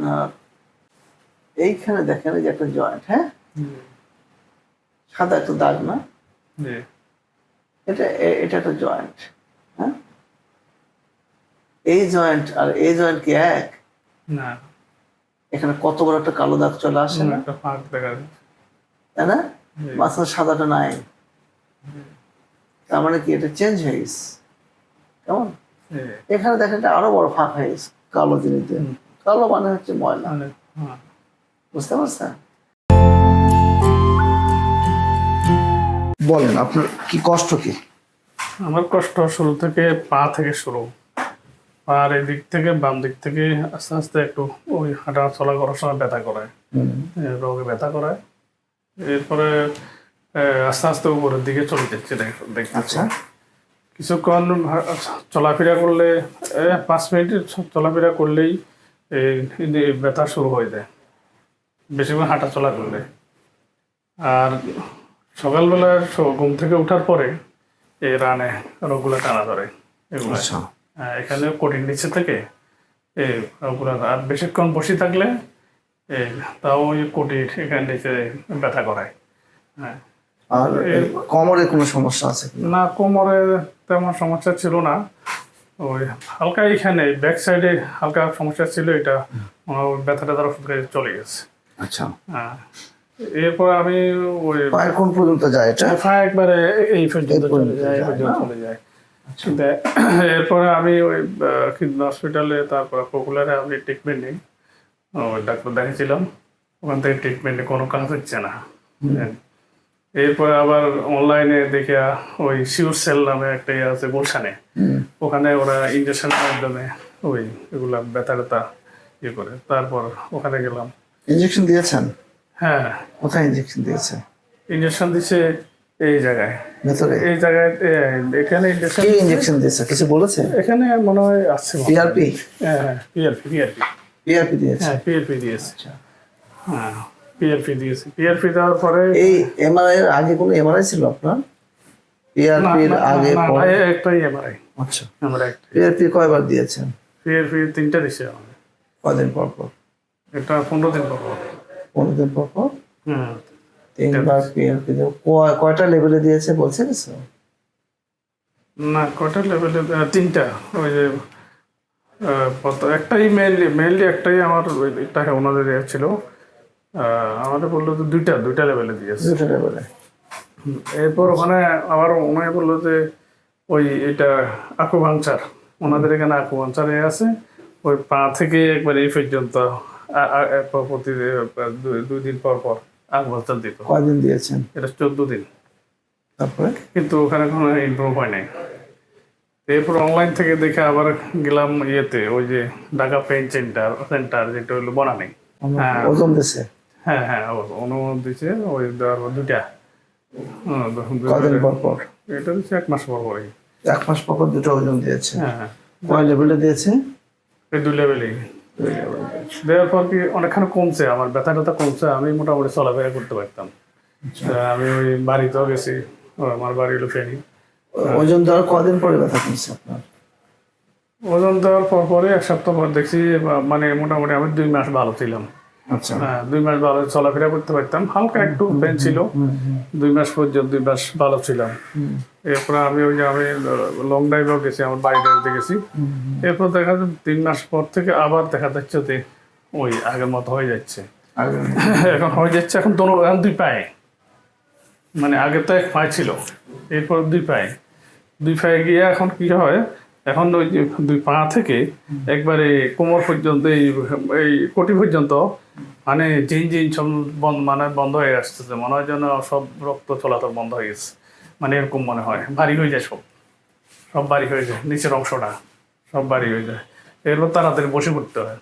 আপনার এইখানে দেখেন এই যে একটা জয়েন্ট হ্যাঁ? সাদা একটা দাগ না? এটা এটা একটা জয়েন্ট হ্যাঁ? এই জয়েন্ট আর এই জয়েন্ট কি এক? না। এখানে কত বড় একটা কালো দাগ চলে আসে না? একটা ফাঁক দেখা তাই না? মাঝখানে সাদাটা নাই। তার মানে কি এটা চেঞ্জ হয়ে গেছে। কেমন? এখানে দেখেন এটা আরও বড় ফাঁক হয়ে গেছে কালো জিনিস। কালো মানে হচ্ছে ময়লা। অনেক হ্যাঁ। বুঝতে পারছেন? বলেন আপনার কি কষ্ট কি? আমার কষ্ট শুরু থেকে পা থেকে শুরু। আর এই দিক থেকে বাম দিক থেকে আস্তে আস্তে একটু ওই হাঁটা চলা করার সময় ব্যথা করে। রোগে ব্যথা করে। এরপরে আস্তে আস্তে উপরের দিকে চলে যাচ্ছে। আচ্ছা। কিছুক্ষণ চলাফেরা করলে এ, পাঁচ মিনিট চলাফেরা করলেই এই ব্যথা শুরু হয়ে যায়। বেশিক্ষণ হাঁটা চলা করলে। আর সকালবেলা ঘুম থেকে ওঠার পরে এই রানে রোগগুলো টানা ধরে এগুলো। আচ্ছা। হ্যাঁ, এখানে কোটির নিচে থেকে এই রোগগুলো আর বেশিক্ষণ বসে থাকলে এই তাও ওই কোটির এখানে নিচে ব্যথা করায়। হ্যাঁ। আর কোমরে কোনো সমস্যা আছে না কোমরে তেমন সমস্যা ছিল না। ওই হালকা এখানে ব্যাক সাইডে হালকা সমস্যা ছিল এটা। ব্যথাটা দ্বারা ওষুধ খেয়ে চলে গেছে। আচ্ছা। হ্যাঁ। এরপর আমি ওই পায়ের কোন পর্যন্ত যায় এটা? ফা একবারে এই পর্যন্ত চলে যায় এই পর্যন্ত চলে যায়। এরপরে আমি ওই খিদনা হসপিটালে তারপর পপুলারে আমি ট্রিটমেন্ট নিই। ডাক্তার দেখাচ্ছিলাম ওখান থেকে ট্রিটমেন্টে কোনো কাজ হচ্ছে না। এরপরে আবার অনলাইনে দেখে ওই শিউর সেল নামে একটা ইয়ে আছে গুলশানে। ওখানে ওরা ইঞ্জেকশনের মাধ্যমে ওই এগুলা ব্যথা ট্যাথা ইয়ে করে। তারপর ওখানে গেলাম। ইঞ্জেকশন দিয়েছেন? হ্যাঁ। কোথায় ইঞ্জেকশন দিয়েছে? ইঞ্জেকশন দিচ্ছে এই জায়গায়। ভেতরে? এই জায়গায় এখানে ইঞ্জেকশন কি ইঞ্জেকশন দিয়েছে? কিছু বলেছে? এখানে মনে হয় আসছে। পিআরপি হ্যাঁ হ্যাঁ পিআরপি পিআরপি পিআরপি দিয়েছে? হ্যাঁ পিআরপি দিয়েছে। হ্যাঁ। পিআরপি দিয়েছে। পিআরপি দেওয়ার পরে এই এমআরআই এর আগে কোনো এমআরআই ছিল আপনার? না, পিআরপি এর আগে পরে? একটাই এমআরআই আচ্ছা। একটাই। পিআরপি কয়বার দিয়েছেন? পিআরপি তিনটা দিছে আমাদের কদিন পর পর? এটা পনেরো দিন পর পর। পনেরো দিন পর পর? হুম। তিনবার পিআরপি কয়টা লেভেলে দিয়েছে বলছে কিছু না কয়টা লেভেলে তিনটা। ওই যে একটাই মেনলি মেনলি একটাই আমার একটা ওনাদের ইয়ে ছিল। আমাদের বলল যে দুইটা দুইটা লেভেলে দিয়েছে দুটো লেভেলে এরপর ওখানে আবার ওনায় বলল যে ওই এটা আকুপাংচার ওনাদের এখানে আকুপাংচারে আছে। ওই পা থেকে একবার এই পর্যন্ত এ- প্রতি দুই- দিন পর পর আকুপাংচার দিত। কয়দিন দিয়েছেন? এটা চোদ্দ দিন। তারপরে? কিন্তু ওখানে কোনো ইমপ্রুভ হয় নাই। এরপর অনলাইন থেকে দেখে আবার গেলাম ইয়েতে ওই যে ঢাকা পেইন সেন্টার সেন্টার যেটা হলো বনানি। হ্যাঁ। ওজন দিছে? হ্যাঁ হ্যাঁ অনুমোদন ওই দেওয়ার পর দুইটা। কদিন পর পর? এটা দিচ্ছে এক মাস পর পরই। এক মাস পর পর দুটো ওজন দিয়েছে? হ্যাঁ হ্যাঁ। কয় লেভেলে দিয়েছে? এই দুই লেভেলেই দেওয়ার পর কি অনেকখানি কমছে আমার ব্যথা ট্যাথা কমছে আমি মোটামুটি চলাফেরা করতে পারতাম। আমি ওই বাড়িতেও গেছি আমার বাড়ি হলো ফেনি। ওজন দেওয়ার কদিন পরে ব্যথা কমছে আপনার? ওজন দেওয়ার পর পরে এক সপ্তাহ পর দেখছি মানে মোটামুটি আমি দুই মাস ভালো ছিলাম। আচ্ছা। হ্যাঁ দুই মাস ভালো চলাফেরা করতে পারতাম। হালকা একটু পেন ছিল। দুই মাস পর্যন্ত দুই মাস ভালো ছিলাম। এরপর আমি ওই যে আমি লং ড্রাইভেও গেছি আমার বাড়ি ড্রাইভে গেছি। এরপর দেখা যাচ্ছে তিন মাস পর থেকে আবার দেখা যাচ্ছে যে ওই আগের মতো হয়ে যাচ্ছে। এখন হয়ে যাচ্ছে এখন দোনো এখন দুই পায়ে। মানে আগে তো এক পায়ে ছিল এরপর দুই পায়ে। দুই পায়ে গিয়ে এখন কি হয় এখন ওই যে দুই পা থেকে একবারে কোমর পর্যন্ত এই এই কোটি পর্যন্ত মানে জিন জিন সব বন্ধ মানে বন্ধ হয়ে আসতেছে। মনে হয় যেন সব রক্ত চলাচল বন্ধ হয়ে গেছে। মানে এরকম মনে হয়। ভারী হয়ে যায় সব। সব ভারী হয়ে যায়। নিচের অংশটা সব ভারী হয়ে যায়। এরপর তাড়াতাড়ি বসে পড়তে হয়।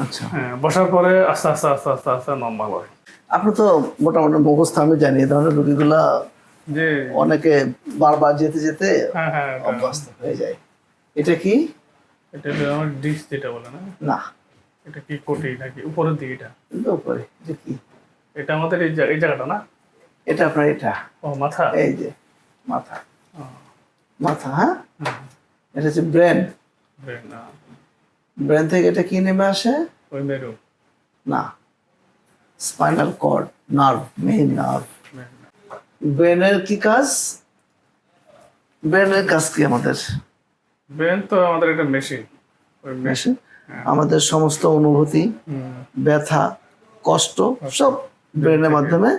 আচ্ছা। হ্যাঁ বসার পরে আস্তে আস্তে আস্তে আস্তে আস্তে নর্মাল হয়। আপনি তো মোটামুটি মুখস্থ আমি জানি এই ধরনের রোগীগুলা যে অনেকে বারবার যেতে যেতে হ্যাঁ হ্যাঁ এটা- অভ্যস্ত হয়ে যায়। এটা কি? এটা আমার ডিশ যেটা বলে না? না। এটা কি কোটি নাকি? উপরের দিকে এটা? উপরে এটা কি? এটা আমাদের এই এই জায়গাটা না? এটা আপনার এটা? ও মাথা? এই যে মাথা। মাথা হ্যাঁ? এটা হচ্ছে ব্রেন। brain, না, ব্রেন থেকে এটা কি নেমে আসে? ওই মেরু। না। Spinal cord nerve. Main nerve. ব্রেনের কি কাজ? ব্রেনের কাজ কি আমাদের? ব্রেন তো আমাদের একটা মেশিন। ওই মেশিন? আমাদের সমস্ত অনুভূতি ব্যথা কষ্ট সব ব্রেনের মাধ্যমে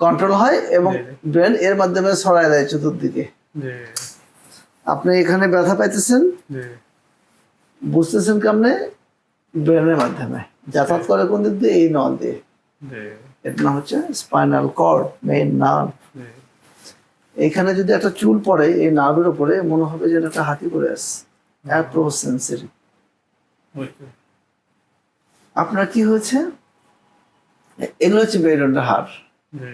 কন্ট্রোল হয় এবং। ব্রেন এর মাধ্যমে ছড়ায় দেয় চতুর্দিকে। আপনি এখানে ব্যথা পাইতেছেন বুঝতেছেন কেমনে? ব্রেনের মাধ্যমে। যাতায়াত করে কোন দিক দিয়ে? এই নল দিয়ে। এর নাম হচ্ছে স্পাইনাল কর্ড মেইন নার্ভ এখানে যদি একটা চুল পড়ে এই নার্ভের উপরে মনে হবে যে একটা হাতি পড়ে আসছে এত সেন্সিটিভ বুঝছি। আপনার কি হয়েছে? এগুলো হচ্ছে মেরুদণ্ড হাড় জি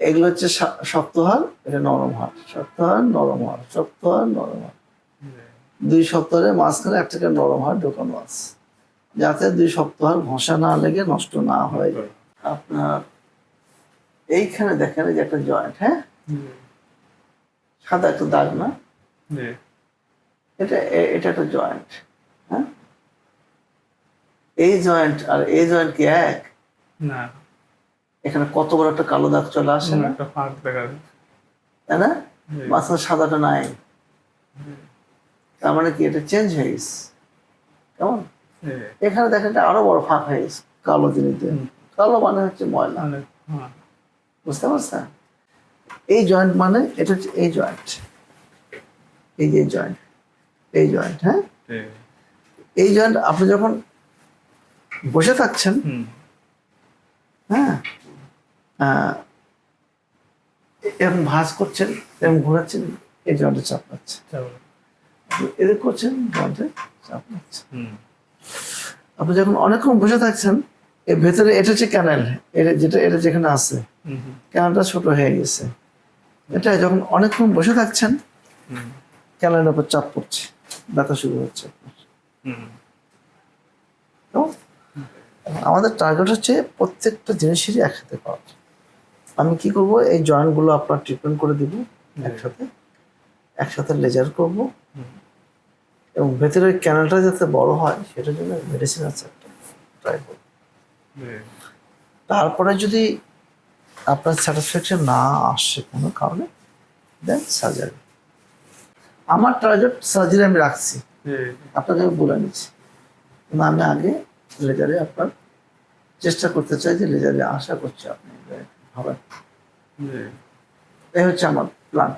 এগুলো হচ্ছে শক্ত হাড় এটা নরম হাড় শক্ত হাড় নরম হাড় শক্ত হাড় নরম হাড় দুই সপ্তাহের মাঝখানে একটা নরম হাড় ঢোকানো আছে। যাতে দুই সপ্তাহ ঘষা না লেগে নষ্ট না হয় আপনার এইখানে দেখেন যে একটা জয়েন্ট হ্যাঁ? সাদা একটা দাগ না? এটা এটা একটা জয়েন্ট হ্যাঁ? এই জয়েন্ট আর এই জয়েন্ট কি এক? না। এখানে কত বড় একটা কালো দাগ চলে আসে না? একটা ফাঁক দেখা যাচ্ছে। তাই না? মাঝখানে সাদাটা নাই তার মানে কি এটা চেঞ্জ হয়ে গেছে? কেমন? এখানে দেখেন এটা আরও বড় ফাঁক হয়ে গেছে কালো জিনিস কালো মানে হচ্ছে ময়লা। হ্যাঁ। বুঝতে পারছেন? এই জয়েন্ট মানে এটা হচ্ছে এই জয়েন্ট এই যে জয়েন্ট এই জয়েন্ট হ্যাঁ? এই জয়েন্ট আপনি যখন বসে থাকছেন হ্যাঁ এরকম ভাঁজ করছেন এরকম ঘোরাচ্ছেন এই জয়েন্টে চাপ পাচ্ছে। এদের করছেন জয়েন্টে চাপ পাচ্ছে। আপনি যখন অনেকক্ষণ বসে থাকছেন এর ভেতরে এটা হচ্ছে ক্যানেল এটা যেটা এটা যেখানে আছে ক্যানেলটা ছোট হয়ে গেছে। এটা যখন অনেকক্ষণ বসে থাকছেন ক্যানেলের উপর চাপ পড়ছে ব্যথা শুরু হচ্ছে? আমাদের টার্গেট হচ্ছে প্রত্যেকটা জিনিসেরই একসাথে পাওয়া। আমি কি করব? এই জয়েন্টগুলো আপনার ট্রিটমেন্ট করে দিব একসাথে। একসাথে লেজার করব। এবং ভেতরের ক্যানেলটা যাতে বড় হয় সেটার জন্য মেডিসিন আছে একটা ট্রাই করব। তারপরে যদি আপনার স্যাটিসফ্যাকশন না আসছে কোনো কারণে দেন সার্জারি আমার টার্গেট সার্জারি আমি রাখছি। আপনাকে আমি বলে নিচ্ছি। না আমি আগে লেজারে আপনার চেষ্টা করতে চাই যে লেজারে আশা করছি আপনি হবেন এই হচ্ছে আমার প্ল্যান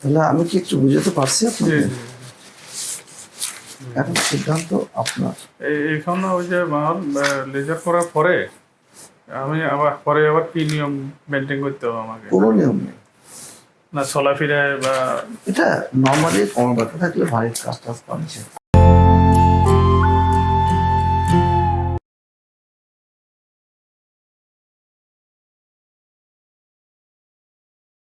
তাহলে আমি কি একটু বুঝাতে পারছি জি এখন সিদ্ধান্ত আপনার। এইখানে ওই যে আমার লেজার করার পরে আমি আবার পরে আবার কি নিয়ম মেনটেন করতে হবে আমাকে? কোনো নিয়ম নেই। না চলাফেরায় বা এটা নর্মালি কোমর ব্যথা থাকলে ভারী কাজ টাজ করেছে